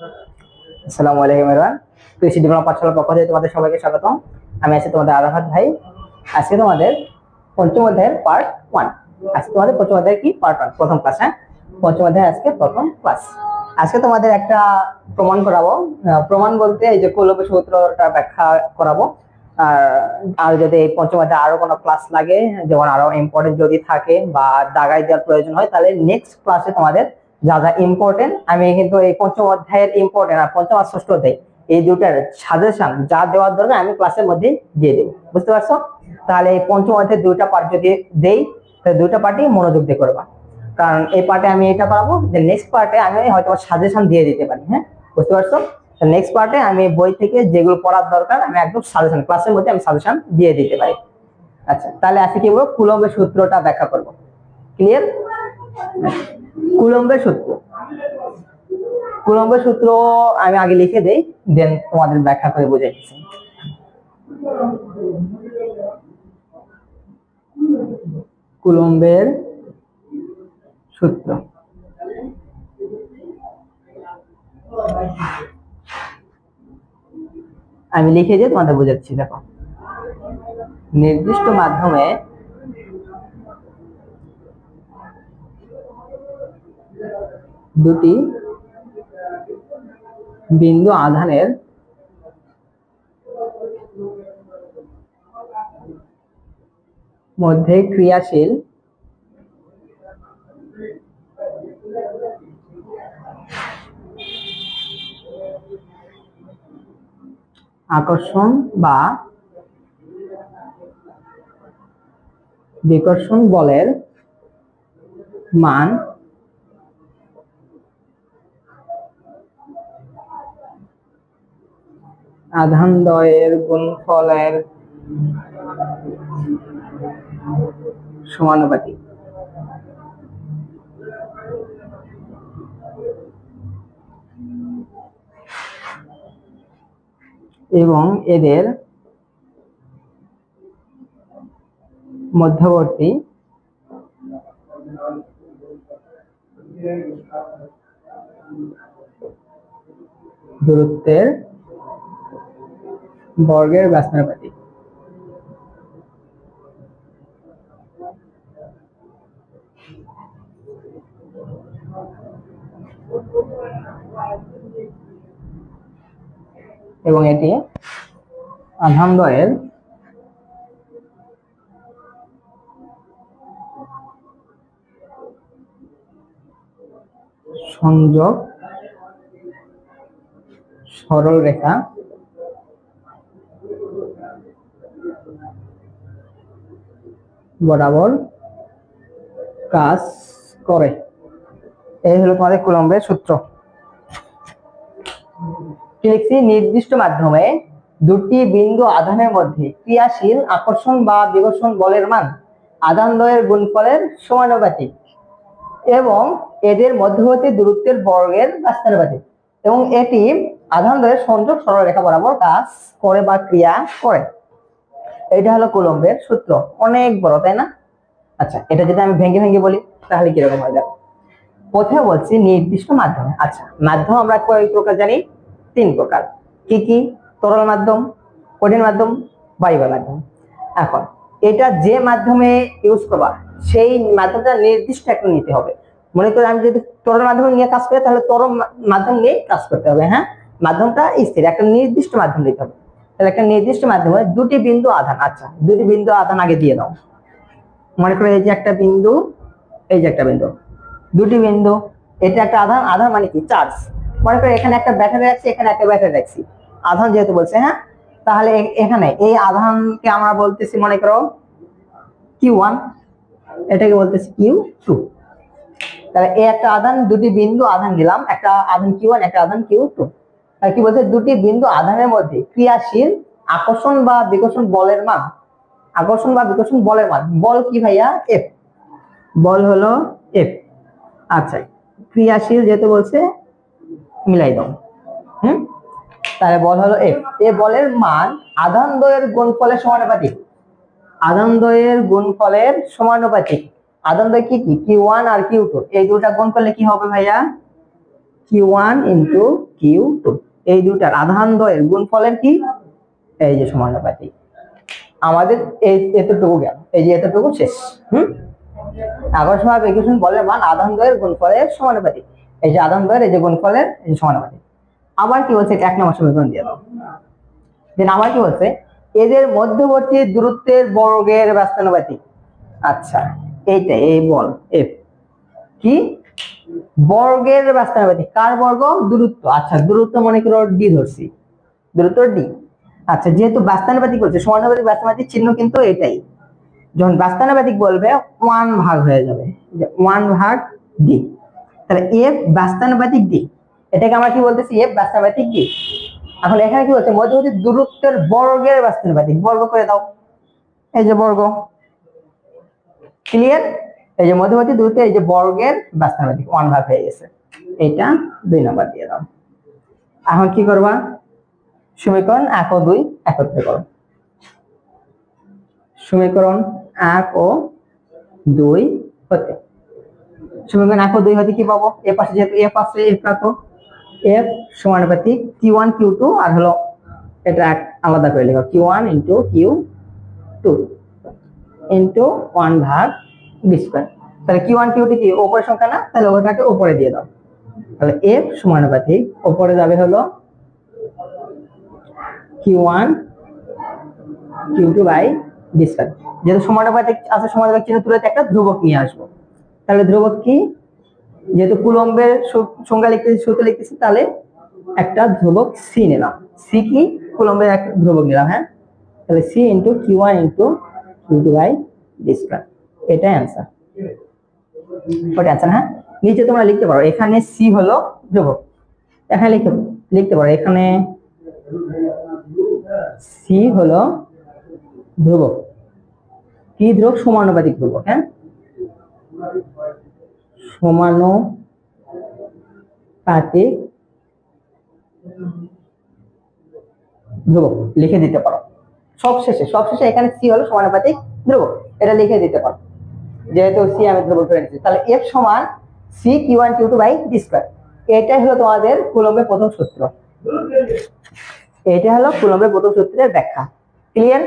আসসালামু আলাইকুম এরওয়ান কৃষি ডিপ্লোমা পাঠশালার পক্ষ থেকে তোমাদের সবাইকে আমি আছি তোমাদের আরাফাত ভাই। আজকে তোমাদের পঞ্চম অধ্যায়ের পার্ট ওয়ান আজকে তোমাদের পঞ্চম অধ্যায় কি? পার্ট ওয়ান প্রথম ক্লাস হ্যাঁ? পঞ্চম অধ্যায় আজকে প্রথম ক্লাস আজকে তোমাদের একটা প্রমাণ করাবো। প্রমাণ বলতে এই যে কৌলভ সূত্রটা ব্যাখ্যা করাবো। আর আর যদি এই পঞ্চম অধ্যায়ে আরও কোনো ক্লাস লাগে, যেমন আরও ইম্পর্টেন্ট যদি থাকে বা দাগাই দেওয়ার প্রয়োজন হয়, তাহলে নেক্সট ক্লাসে তোমাদের যা যা ইম্পর্টেন্ট আমি কিন্তু এই পঞ্চম অধ্যায়ের ইম্পর্টেন্ট আর পঞ্চম আর ষষ্ঠ অধ্যায় এই দুটার সাজেশন যা দেওয়ার দরকার আমি ক্লাসের মধ্যে দিয়ে দেবো। বুঝতে পারছ? তাহলে এই পঞ্চম অধ্যায়ের দুইটা পার্ট যদি দেই, তাহলে দুইটা পার্টই মনোযোগ দিয়ে করবা। কারণ এই পার্টে আমি এটা পারব যে নেক্সট পার্টে আমি হয়তো সাজেশন দিয়ে দিতে পারি হ্যাঁ? বুঝতে পারছ? নেক্সট পার্টে আমি বই থেকে যেগুলো পড়ার দরকার, আমি একদম সাজেশন ক্লাসের মধ্যে আমি সাজেশন দিয়ে দিতে পারি। আচ্ছা তাহলে আজকে কি বলব? কুলম্বের সূত্রটা ব্যাখ্যা করব। ক্লিয়ার কুলম্বের সূত্র। কুলম্বের সূত্র আমি আগে লিখে দেই দেন তোমাদের ব্যাখ্যা করে বুঝাই দিচ্ছি। কুলম্বের সূত্র। আমি লিখে দিয়ে তোমাদের বোঝাচ্ছি, দেখো। নির্দিষ্ট মাধ্যমে দুটি বিন্দু আধানের মধ্যে ক্রিয়াশীল আকর্ষণ বা বিকর্ষণ বলের মান আধান দ্বয়ের গুণফলের সমানুপাতিক। এবং এদের মধ্যবর্তী দূরত্বের বর্গের ব্যস্তানুপাতিক এবং এটি আধানদ্বয়ের সংযোগ সরল রেখা বরাবর কাজ করে। এই হলো তোমাদের কুলম্বের সূত্র। নির্দিষ্ট মাধ্যমে দুটি বিন্দু আধানের মধ্যে ক্রিয়াশীল আকর্ষণ বা বিকর্ষণ বলের মান আধান দ্বয়ের গুণফলের সমানুপাতিক এবং এদের মধ্যবর্তী দূরত্বের বর্গের ব্যস্তানুপাতিক এবং এটি আধান দ্বয়ের সংযোগ সরলরেখা বরাবর কাজ করে বা ক্রিয়া করে। এটা হলো কুলম্বের সূত্র। অনেক বড়, তাই না? আচ্ছা এটা যদি আমি ভেঙে ভেঙে বলি, তাহলে কীরকম হয় দেখো প্রথমে বলছি নির্দিষ্ট মাধ্যমে। আচ্ছা মাধ্যম আমরা কয় প্রকার জানি? তিন প্রকার। কি কি? তরল মাধ্যম, কঠিন মাধ্যম বায়বীয় মাধ্যম। এখন, এটা যে মাধ্যমে ইউজ করবা, সেই মাধ্যমটা নির্দিষ্ট একটা নিতে হবে। মনে করি আমি যদি তরল মাধ্যমে নিয়ে কাজ করি, তাহলে তরল মাধ্যম নিয়ে কাজ করতে হবে হ্যাঁ? মাধ্যমটা স্থির, একটা নির্দিষ্ট মাধ্যম দিতে হবে। তাহলে একটা নির্দিষ্ট মাধ্যমে দুটি বিন্দু আধান আচ্ছা দুটি বিন্দু আধান আগে দিয়ে দাও। মনে করো এই যে একটা বিন্দু, এই যে একটা বিন্দু, দুটি বিন্দু, এটা একটা আধান আধান মানে কি? চার্জ। মনে করো এখানে একটা ব্যাটারি রাখছি, এখানে একটা ব্যাটারি রাখছি। আধান যেহেতু বলছে হ্যাঁ? তাহলে এখানে এই আধানকে আমরা বলতেছি, মনে করো, কিউ ওয়ান, এটাকে বলতেছি কিউ টু। তাহলে এই একটা আধান, দুটি বিন্দু আধান দিলাম, একটা আধান কিউ ওয়ান, একটা আধান কিউ টু। কি বলছে, দুটি বিন্দু আধানের মধ্যে ক্রিয়াশীল আকর্ষণ বা বিকর্ষণ বলের মান। আকর্ষণ বা বিকর্ষণ বলের মান। বল কি ভাইয়া? এফ বল হলো এফ আচ্ছা ক্রিয়াশীল যেহেতু বলছে, মিলাই দাও। হুম? তাহলে বল হলো এফ এ বলের মান আধান দ্বয়ের গুণফলের সমানুপাতিক। আধান দ্বয়ের গুণফলের সমানুপাতিক। আধান দ্বয় কি কি? কিউ ওয়ান আর কিউ টু এই দুটা গুণ করলে কি হবে ভাইয়া? Q one into Q two এই দুটার আধান দ্বয়ের গুণফলের কি? এই যে সমানুপাতিক আমাদের এই এতটুকু গেল এই যে এতটুকু শেষ। হুম? আকর্ষণ ইকুয়েশন বলের মান আধান দ্বয়ের গুণফলের সমানুপাতিক। এই যে আধান দ্বয়ের, এই যে গুণফলের, এই যে সমানুপাতিক। আবার কি বলছে? এক নম্বর সমীকরণ দিয়ে দাও। দেন আবার কি বলছে? এদের মধ্যবর্তী দূরত্বের বর্গের ব্যস্তানুপাতিক। আচ্ছা এইটা, এই বল, এফ। কি? বর্গের ব্যস্তানুপাতিক কার বর্গ? দূরত্ব। আচ্ছা দূরত্ব মনে করো ডি ধরছি। দূরত্ব ডি আচ্ছা যেহেতু বাস্তানুপাতিক বলছে, সমানুপাতিক বাস্তানুপাতিক চিহ্ন কিন্তু এটাই। যখন বাস্তানুপাতিক বলবে ওয়ান ভাগ হয়ে যাবে। ওয়ান ভাগ ডি তাহলে এফ বাস্তানুপাতিক ডি এটাকে আমরা কি বলতেছি? এফ বাস্তানুপাতিক ডি এখন এখানে কি বলছে? মধ্যবর্তী দূরত্বের বর্গের বাস্তানুপাতিক বর্গ করে দাও। এই যে বর্গ। ক্লিয়ার এই যে মধ্যবর্তী দূরত্বের এই যে বর্গের বাস্তানুপাতিক ওয়ান ভাগ হয়ে গেছে। এটা দুই নম্বর দিয়ে দাও। এখন কি করবা? সমীকরণ এক ও দুই একত্রে করো। সমীকরণ এক ও দুই হতে। সমীকরণ এক ও দুই হতে কি পাবো? এ পাশে যেহেতু এফ আছে এফ তো এফ সমানুপাতিক কিউ ওয়ান কিউ টু আর হলো এটা এক আলাদা করে লেখো। Q one into Q two into one ভাগ বি তাহলে কিউ ওয়ান কিউ টু কি? ওপরের সংখ্যা না? তাহলে ওটাকে ওপরে দিয়ে দাও। তাহলে এফ সমানুপাতিক ওপরে যাবে হলো Q one Q two by B যেহেতু সমানুপাতিক আছে সমানুপাতিক চিহ্ন তুলে একটা ধ্রুবক নিয়ে আসব। তাহলে ধ্রুবক কি? যেহেতু কুলম্বের সূ- সংজ্ঞা লিখতেছি, সূত্র লিখতেছি, তাহলে একটা ধ্রুবক সি নিলাম। সি কি? কুলম্বের এক ধ্রুবক নিলাম হ্যাঁ? তাহলে C into Q one into Q two by B square এটাই অ্যান্সার ওটা অ্যান্সার হ্যাঁ? নিচে তোমরা লিখতে পারো, এখানে সি হলো ধ্রুবক। এখানে লিখতে লিখতে পারো, এখানে সি হলো ধ্রুবক। কি ধ্রুবক? সমানুপাতিক ধ্রুবক হ্যাঁ? সমানুপাতিক ধ্রুবক, লিখে দিতে পারো। সব শেষে সব শেষে এখানে সি হলো সমানুপাতিক ধ্রুবক, এটা লিখে দিতে পারো। যেহেতু সি আমি ধ্রুবক ধরে নিচ্ছি। তাহলে এফ সমান C Q one Q two by D square এটাই হলো তোমাদের কুলম্বের প্রথম সূত্র। এটা হলো কুলম্বের প্রথম সূত্রের ব্যাখ্যা। ক্লিয়ার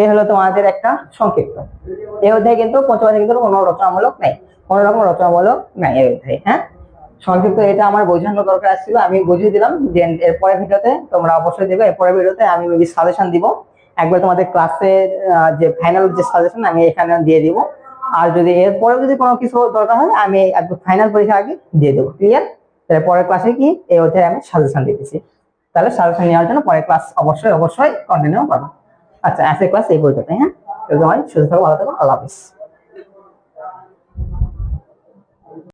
এই হলো তোমাদের একটা সংক্ষিপ্ত। এই অধ্যায় কিন্তু পঞ্চম কিন্তু কোনো রচনামূলক নাই। কোনো রকম রচনামূলক নাই এই অধ্যায় হ্যাঁ? সংক্ষিপ্ত এটা আমার বোঝানোর দরকার ছিল। আমি বুঝিয়ে দিলাম যে এর পরের ভিডিওতে তোমরা অবশ্যই দেবে। এর পরের ভিডিওতে আমি মেবি সাজেশন দিব। একবার তোমাদের ক্লাসের যে ফাইনাল যে সাজেশন আমি এখানে দিয়ে দিব। আর যদি এর পরে যদি কোনো কিছু দরকার হয়, আমি একদম ফাইনাল পরীক্ষার আগে দিয়ে দেবো ক্লিয়ার তাহলে পরের ক্লাসে কি? এই অধ্যায়ে আমি সাজেশন দিতেছি তাহলে সাজেশন নেওয়ার জন্য পরের ক্লাস অবশ্যই অবশ্যই কন্টিনিউ করব। আচ্ছা আজকের ক্লাস এই পর্যন্ত হ্যাঁ? তোমায় সুস্থ থাকো, ভালো থাকো, আল্লাহ হাফিজ।